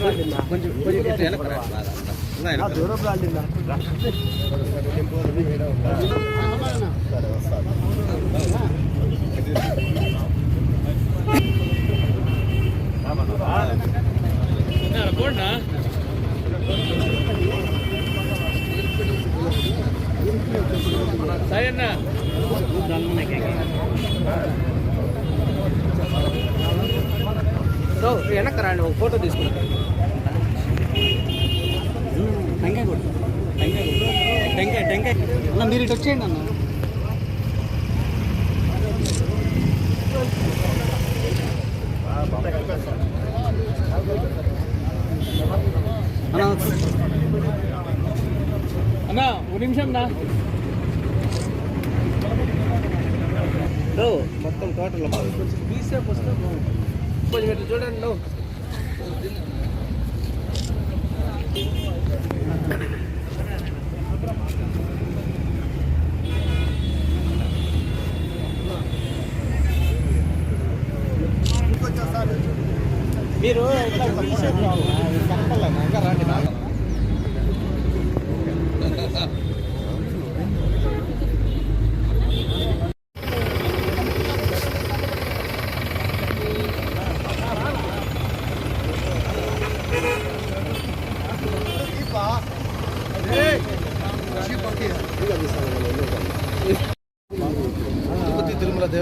కొంచెం కొంచెం సో వెనక్కి ఒక ఫోటో తీసుకుంటాను. అన్న మీరు ఇటు వచ్చేయండి అన్న. అన్న ఒక నిమిషం నా మొత్తం టోటల్ కొంచెం బీసేపు వస్తే కొంచెం ఇట్లా చూడండి మీరు ఇట్లా బీసేపు రావు కనపడలేదు ఇంకా రండి నాకు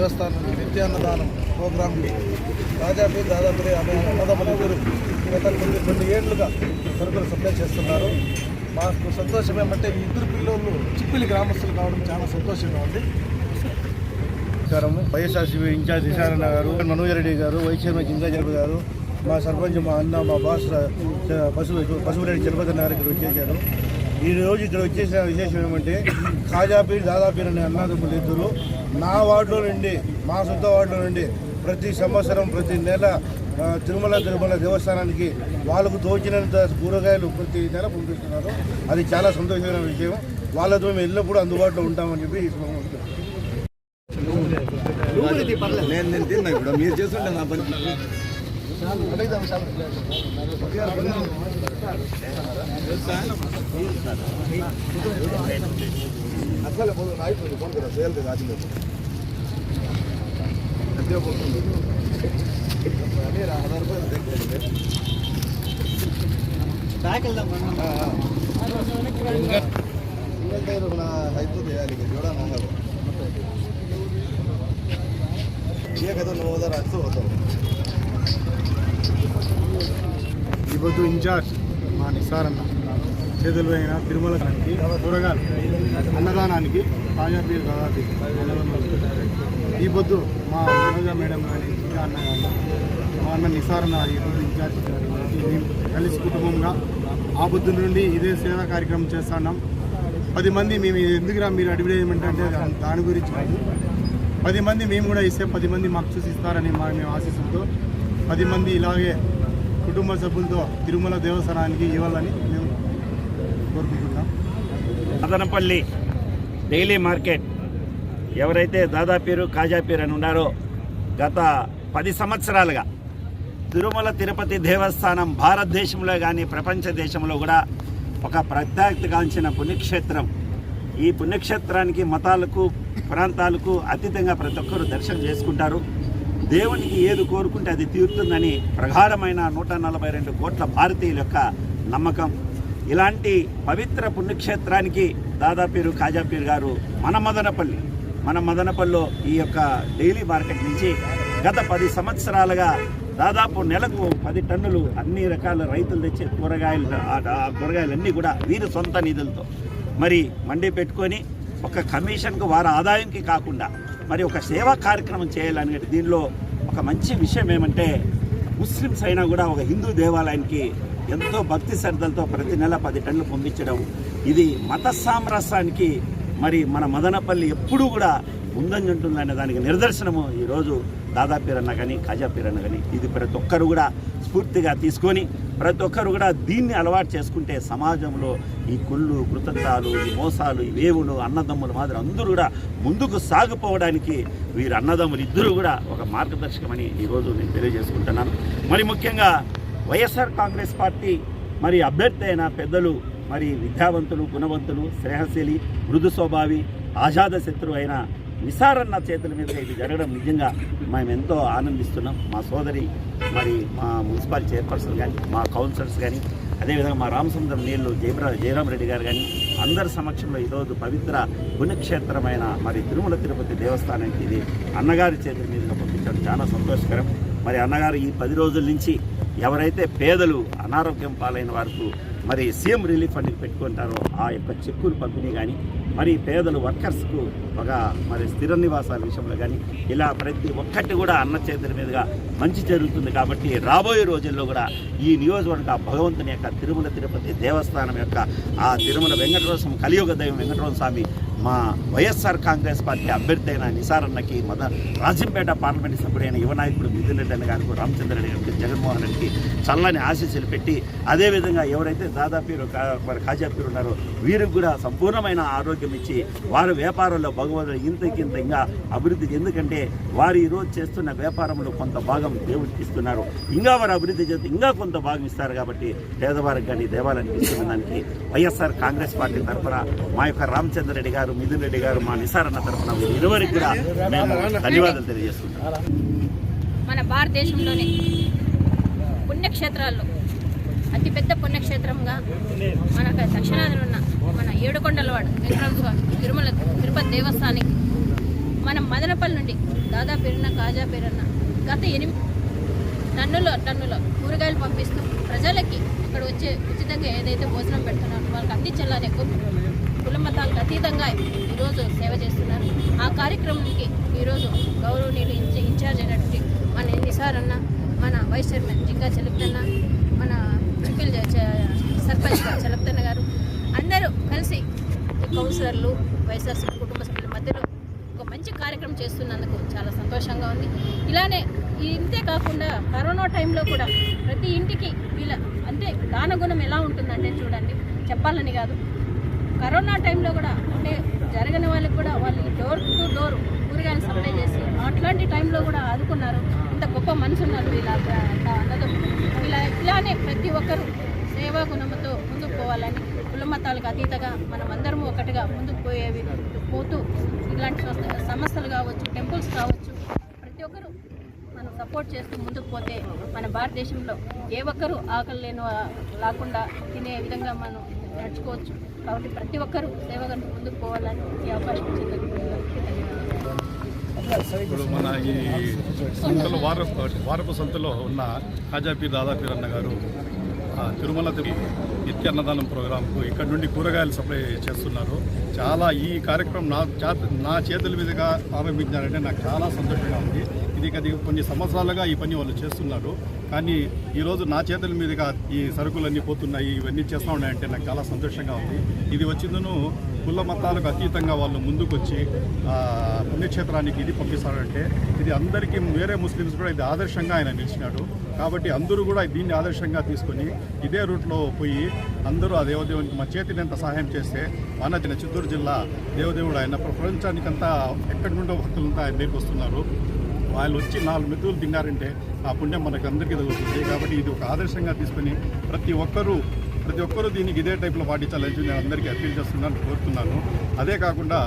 తిరుమల దేవస్థానం నిత్యాన్నదానం ప్రోగ్రాంకి రాజాపి దాదాపు అన్నదమ్ములు ఇద్దరు గత కొన్ని కొన్ని ఏళ్ళుగా సరుకులు సప్లై చేస్తున్నారు. మాకు సంతోషం ఏమంటే ఈ ఇద్దరు పిల్లలు చిప్పిలి గ్రామస్తులు కావడం చాలా సంతోషంగా ఉంది. నమస్కారము. వైఎస్ఆర్సీపీ ఇన్ఛార్జ్ నిశారణ గారు మనోజ్ రెడ్డి గారు వైస్ చైర్మన్ జింగాజరబు గారు మా సర్పంచ్ మా అన్న మా బాస్ పశువు పశువురెడ్డి చలపతి గారికి వచ్చేసారు. ఈ రోజు ఇక్కడ వచ్చేసిన విశేషం ఏమంటే ఖాజాపీర్ దాదాపీర్ అనే అన్నదమ్ములు ఇద్దరు నా వార్డులో నుండి మా సొంత వార్డులో నుండి ప్రతి సంవత్సరం ప్రతి నెల తిరుమల తిరుమల దేవస్థానానికి వాళ్ళకు తోచినంత కూరగాయలు ప్రతి నెల పంపిస్తున్నారు. అది చాలా సంతోషమైన విషయం. వాళ్ళతో మేము ఎల్లప్పుడూ అందుబాటులో ఉంటామని చెప్పి నేను తిన్నా మీరు చేస్తుంటే నా పని. ಸಾರ್ ಅದೈದು samples ಗಳು ನರಸ ಅದು ಬೋತಿದೆ ಈ ಕಮರೆ 10000 ರೂಪಾಯಿ ತೆಗಿದ್ರೆ ಬ್ಯಾಕ ಎಲ್ಲ ಬಂತಾ 6000 ಕ್ಕಿಂತ 2000 ಇರೋಣ పొద్దు ఇన్ఛార్జ్ మా నిస్సారన్న చేతులు అయిన తిరుమలకి కూరగాయలు అన్నదానానికి తాజాపీరు దాదాపు ఈ పొద్దు మా మనోజ మేడం కానీ ఇంకా అన్న కానీ మా అన్న నిస్సారన్న ఈ పొద్దు ఇన్ఛార్జ్ మేము కలిసి కుటుంబంగా ఆ పొద్దు నుండి ఇదే సేవా కార్యక్రమం చేస్తున్నాం. పది మంది మేము ఎందుకురా మీరు అడ్వర్టైజ్మెంట్ అంటే దాని గురించి కాదు. పది మంది మేము కూడా ఇస్తే పది మంది మాకు చూసి ఇస్తారని మా మేము ఆశిస్తుంటూ పది మంది ఇలాగే కుటుంబ సభ్యులతో తిరుమల దేవస్థానానికి ఇవ్వాలని మేము కోరుకుంటున్నాం. అదనపల్లి డైలీ మార్కెట్ ఎవరైతే దాదాపీరు కాజాపీరు అని ఉన్నారో గత పది సంవత్సరాలుగా తిరుమల తిరుపతి దేవస్థానం భారతదేశంలో కానీ ప్రపంచ దేశంలో కూడా ఒక ప్రత్యేకతగాంచిన పుణ్యక్షేత్రం. ఈ పుణ్యక్షేత్రానికి మతాలకు ప్రాంతాలకు అతీతంగా ప్రతి ఒక్కరూ దర్శనం చేసుకుంటారు. దేవునికి ఏది కోరుకుంటే అది తీరుతుందని ప్రగాఢమైన నూట నలభై రెండు కోట్ల భారతీయుల యొక్క నమ్మకం. ఇలాంటి పవిత్ర పుణ్యక్షేత్రానికి దాదాపీరు కాజాపీర్ గారు మన మదనపల్లి మన మదనపల్లిలో ఈ యొక్క డైలీ మార్కెట్ నుంచి గత పది సంవత్సరాలుగా దాదాపు నెలకు పది టన్నులు అన్ని రకాల రైతులు తెచ్చే కూరగాయలు కూరగాయలన్నీ కూడా వీరి సొంత నిధులతో. మరి మండి పెట్టుకొని ఒక కమిషన్కు వారి ఆదాయంకి కాకుండా మరి ఒక సేవా కార్యక్రమం చేయాలని దీనిలో ఒక మంచి విషయం ఏమంటే ముస్లిమ్స్ అయినా కూడా ఒక హిందూ దేవాలయానికి ఎంతో భక్తి శ్రద్ధలతో ప్రతి నెల పది టన్నులు పంపించడం ఇది మత సామరస్యానికి మరి మన మదనపల్లి ఎప్పుడూ కూడా ముందంజ ఉంటుందనే దానికి నిదర్శనము ఈరోజు దాదాపీరన్న కానీ కాజాపీరన్న కానీ ఇది ప్రతి ఒక్కరు కూడా స్ఫూర్తిగా తీసుకొని ప్రతి ఒక్కరు కూడా దీన్ని అలవాటు చేసుకుంటే సమాజంలో ఈ కుళ్ళు కృతజ్ఞాలు ఈ మోసాలు ఈ వేవులు అన్నదమ్ములు మాదిరి అందరూ కూడా ముందుకు సాగిపోవడానికి వీరు అన్నదమ్ములు ఇద్దరు కూడా ఒక మార్గదర్శకమని ఈరోజు నేను తెలియజేసుకుంటున్నాను. మరి ముఖ్యంగా వైఎస్ఆర్ కాంగ్రెస్ పార్టీ మరి అభ్యర్థి అయిన పెద్దలు మరి విద్యావంతులు గుణవంతులు స్నేహశీలి మృదు స్వభావి ఆజాద శత్రువు అయిన విసారన్న చేతుల మీదుగా ఇది జరగడం నిజంగా మేము ఎంతో ఆనందిస్తున్నాం. మా సోదరి మరి మా మున్సిపల్ చైర్పర్సన్ కానీ మా కౌన్సిలర్స్ కానీ అదేవిధంగా మా రామసుందరం నీళ్ళు జయప్ర జయరాం రెడ్డి గారు కానీ అందరి సమక్షంలో ఈరోజు పవిత్ర పుణ్యక్షేత్రమైన మరి తిరుమల తిరుపతి దేవస్థానానికి ఇది అన్నగారి చేతుల మీదుగా పంపించడం చాలా సంతోషకరం. మరి అన్నగారు ఈ పది రోజుల నుంచి ఎవరైతే పేదలు అనారోగ్యం పాలైన వారికి మరి సీఎం రిలీఫ్ ఫండ్కి పెట్టుకుంటారో ఆ యొక్క చెక్కులు పంపిణీ కానీ మరి పేదలు వర్కర్స్కు ఒక మరి స్థిర నివాసాల విషయంలో కానీ ఇలా ప్రతి ఒక్కటి కూడా అన్న చేతుల మీదుగా మంచి జరుగుతుంది కాబట్టి రాబోయే రోజుల్లో కూడా ఈ నియోజకవర్గ భగవంతుని యొక్క తిరుమల తిరుపతి దేవస్థానం యొక్క ఆ తిరుమల వెంకటరమణ కలియుగ దైవం వెంకటరమణ స్వామి మా వైఎస్ఆర్ కాంగ్రెస్ పార్టీ అభ్యర్థి అయిన నిసారన్నకి మద రాజంపేట పార్లమెంట్ సభ్యుడైన యువ నాయకుడు మిథున్ రెడ్డి గారికి రామచంద్ర రెడ్డి గారికి జగన్మోహన్ రెడ్డికి చల్లని ఆశీస్సులు పెట్టి అదేవిధంగా ఎవరైతే దాదాపు మరి కాజాపీరు ఉన్నారో వీరికి కూడా సంపూర్ణమైన ఆరోగ్యం ఇచ్చి వారి వ్యాపారంలో భగవంతుడు ఇంతకింత ఇంకా అభివృద్ధి ఎందుకంటే వారు ఈరోజు చేస్తున్న వ్యాపారంలో కొంత భాగం దేవుడికి ఇస్తున్నారు ఇంకా వారు అభివృద్ధి చేస్తే ఇంకా కొంత భాగం ఇస్తారు కాబట్టి పేదవారికి కానీ దేవాలయానికి ఇస్తున్న దానికి వైఎస్ఆర్ కాంగ్రెస్ పార్టీ తరఫున మా యొక్క రామచంద్ర రెడ్డి గారు మిథున్ రెడ్డి గారు మా నిసారన్న తరఫున ఇరువరికి కూడా మేము ధన్యవాదాలు తెలియజేస్తున్నాం మన భారతదేశంలోనే పుణ్యక్షేత్రాల్లో అతిపెద్ద పుణ్యక్షేత్రంగా మనకు దక్షిణాదిన ఉన్న మన ఏడుకొండలవాడు వెంకటరామ స్వామి తిరుమల తిరుపతి దేవస్థానికి మన మదనపల్లి నుండి దాదా పేరున్న కాజా పేరున్న గత ఎనిమిది టన్నుల టన్నుల కూరగాయలు పంపిస్తూ ప్రజలకి ఇక్కడ వచ్చే ఉచితంగా ఏదైతే భోజనం పెడుతున్నారో వాళ్ళకి అందించాలని ఎక్కువ కుల మతాలకు అతీతంగా ఈరోజు సేవ చేస్తున్నారు. ఆ కార్యక్రమానికి ఈరోజు గౌరవనీయులు ఇన్ఛ ఇన్ఛార్జ్ అయినటువంటి మన నిసార్ అన్న మన వైస్ చైర్మన్ జింకా చెలుపుతన్న మన చిక్కుల సర్పంచ్ చెలుపుతన్న గారు అందరూ కలిసి కౌన్సిలర్లు వైఎస్ఆర్సీ కుటుంబ సభ్యుల మధ్యలో ఒక మంచి కార్యక్రమం చేస్తున్నందుకు చాలా సంతోషంగా ఉంది. ఇలానే ఇంతే కాకుండా కరోనా టైంలో కూడా ప్రతి ఇంటికి వీళ్ళ అంటే దానగుణం ఎలా ఉంటుందంటే చూడండి చెప్పాలని కాదు. కరోనా టైంలో కూడా అంటే జరగని వాళ్ళకి కూడా వాళ్ళు డోర్ టు డోర్ కూరగాయలు సప్లై చేసి అట్లాంటి టైంలో కూడా ఆదుకున్నారు. ఇంత గొప్ప మనిషి ఉన్నారు వీళ్ళ అన్నదం ఇలా ఇలానే ప్రతి ఒక్కరూ సేవా గుణముతో ముందుకు పోవాలని కుల మతాలకు అతీతగా మనం అందరం ఒకటిగా ముందుకు పోయేవి పోతూ ఇలాంటి సమస్యలు కావచ్చు టెంపుల్స్ కావచ్చు ప్రతి ఒక్కరూ మనం సపోర్ట్ చేస్తూ ముందుకు పోతే మన భారతదేశంలో ఏ ఒక్కరూ ఆకలి లేని లేకుండా తినే విధంగా మనం నడుచుకోవచ్చు కాబట్టి ప్రతి ఒక్కరూ సేవగా ముందుకు పోవాలని ఈ అవకాశం ఇప్పుడు మన ఈ సంతలో వార వారపు సంతలో ఉన్న ఖాజాపీర్ దాదాపీర్ అన్న గారు తిరుమల నిత్య అన్నదానం ప్రోగ్రాంకు ఇక్కడ నుండి కూరగాయలు సప్లై చేస్తున్నారు. చాలా ఈ కార్యక్రమం నా నా చేతుల మీదుగా ప్రారంభించారంటే నాకు చాలా సంతోషంగా ఉంది. ఇది కొన్ని సంవత్సరాలుగా ఈ పని వాళ్ళు చేస్తున్నారు. కానీ ఈరోజు నా చేతుల మీదుగా ఈ సరుకులన్నీ పోతున్నాయి ఇవన్నీ చేస్తూ ఉన్నాయంటే నాకు చాలా సంతోషంగా ఉంది. ఇది వచ్చిందను కుల మతాలకు అతీతంగా వాళ్ళు ముందుకొచ్చి పుణ్యక్షేత్రానికి ఇది పంపిస్తారంటే ఇది అందరికీ వేరే ముస్లిమ్స్ కూడా ఇది ఆదర్శంగా ఆయన నిలిచినాడు. కాబట్టి అందరూ కూడా దీన్ని ఆదర్శంగా తీసుకొని ఇదే రూట్లో పోయి అందరూ ఆ దేవదేవునికి మా చేతిని ఎంత సహాయం చేస్తే మన చిత్తూరు జిల్లా దేవదేవుడు ఆయన ప్రపంచానికంతా ఎక్కడి నుండో భక్తులంతా ఆయన వస్తున్నారు. వాళ్ళు వచ్చి నాలుగు మెతుకులు తిన్నారంటే ఆ పుణ్యం మనకు అందరికీ తగులుతుంది. కాబట్టి ఇది ఒక ఆదర్శంగా తీసుకొని ప్రతి ఒక్కరూ ప్రతి ఒక్కరూ దీనికి ఇదే టైప్లో పాటించాలని నేను అందరికీ అప్పీల్ చేస్తున్నాను కోరుతున్నాను. అదే కాకుండా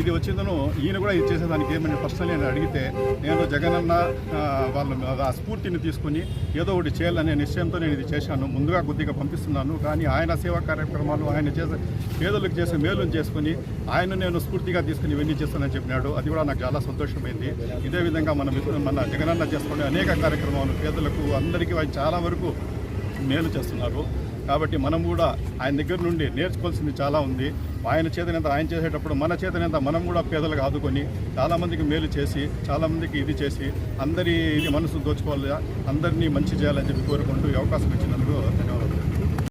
ఇది వచ్చిందను ఈయన కూడా ఇది చేసేదానికి ఏమైనా పర్సనల్ నేను అడిగితే నేను జగనన్న ఆ, వాళ్ళ ఆ స్ఫూర్తిని తీసుకొని ఏదో ఒకటి చేయాలనే నిశ్చయంతో నేను ఇది చేశాను. ముందుగా కొద్దిగా పంపిస్తున్నాను. కానీ ఆయన సేవా కార్యక్రమాలు ఆయన చేసే పేదలకు చేసే మేలును చేసుకుని ఆయన నేను స్ఫూర్తిగా తీసుకుని ఇవన్నీ చేస్తానని చెప్పినాడు. అది కూడా నాకు చాలా సంతోషమైంది. ఇదే విధంగా మన మిత్రులు మన జగనన్న చేసుకునే అనేక కార్యక్రమాలు పేదలకు అందరికీ చాలా వరకు మేలు చేస్తున్నారు. కాబట్టి మనం కూడా ఆయన దగ్గర నుండి నేర్చుకోవాల్సింది చాలా ఉంది. ఆయన చేతనంత ఆయన చేసేటప్పుడు మన చేతనంత మనం కూడా పేదలకు ఆదుకొని చాలామందికి మేలు చేసి చాలామందికి ఇది చేసి అందరి ఇది మనసు దోచుకోవాలి అందరినీ మంచి చేయాలని చెప్పి కోరుకుంటూ అవకాశం ఇచ్చినందుకు